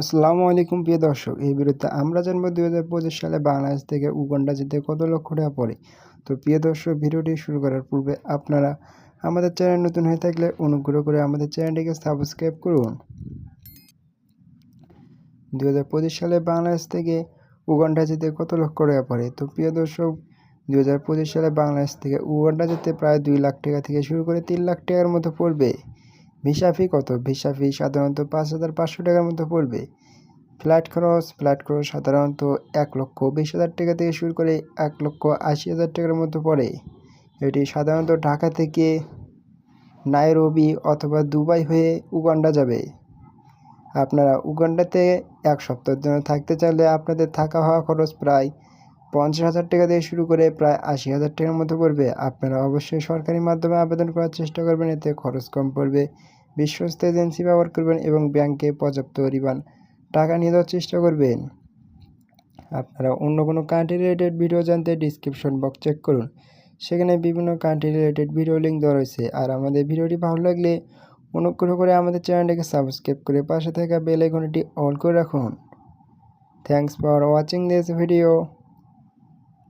আসসালামু আলাইকুম প্রিয় দর্শক, এই ভিডিওতে আমরা জানব দুই সালে বাংলাদেশ থেকে উগান্ডা যেতে কত লক্ষ টাকা পড়ে। তো প্রিয় দর্শক, ভিডিওটি শুরু করার পূর্বে আপনারা আমাদের চ্যানেল নতুন হয়ে থাকলে অনুগ্রহ করে আমাদের চ্যানেলটিকে সাবস্ক্রাইব করুন। দুই হাজার পঁচিশ সালে বাংলাদেশ থেকে উগান্ডা যেতে কত লক্ষ টাকা পড়ে? তো প্রিয় দর্শক, দুই হাজার পঁচিশ সালে বাংলাদেশ থেকে উগান্ডা যেতে প্রায় দুই লাখ টাকা থেকে শুরু করে তিন লাখ টাকার মতো পড়বে। ভিসা ফি কত? ভিসা ফি সাধারণত পাঁচ হাজার পাঁচশো টাকার মতো পড়বে। ফ্ল্যাট খরচ ফ্ল্যাট খরচ সাধারণত এক লক্ষ বিশ হাজার টাকা থেকে শুরু করে এক লক্ষ আশি হাজার টাকার মতো পড়ে। এটি সাধারণত ঢাকা থেকে নাইরোবি অথবা দুবাই হয়ে উগান্ডা যাবে। আপনারা উগান্ডাতে এক সপ্তাহের জন্য থাকতে চাইলে আপনাদের থাকা হওয়া খরচ প্রায় পঞ্চাশ হাজার টাকা দিয়ে শুরু করে প্রায় আশি হাজার টাকার মতো পড়বে। আপনারা অবশ্যই সরকারি মাধ্যমে আবেদন করার চেষ্টা করবেন, এতে খরচ কম পড়বে। বিশ্বস্ত এজেন্সি ব্যবহার করবেন এবং ব্যাংকে পর্যাপ্ত পরিমাণ টাকা নিয়ে যাওয়ার চেষ্টা করবেন। আপনারা অন্য কোনো কান্ট্রি রিলেটেড ভিডিও জানতে ডিসক্রিপশন বক্স চেক করুন। সেখানে বিভিন্ন কান্ট্রি রিলেটেড ভিডিও লিঙ্ক দেওয়া রয়েছে। আর আমাদের ভিডিওটি ভালো লাগলে অনুগ্রহ করে আমাদের চ্যানেলটিকে সাবস্ক্রাইব করে পাশে থাকা বেল আইকনটি অল করে রাখুন। Thanks for watching this video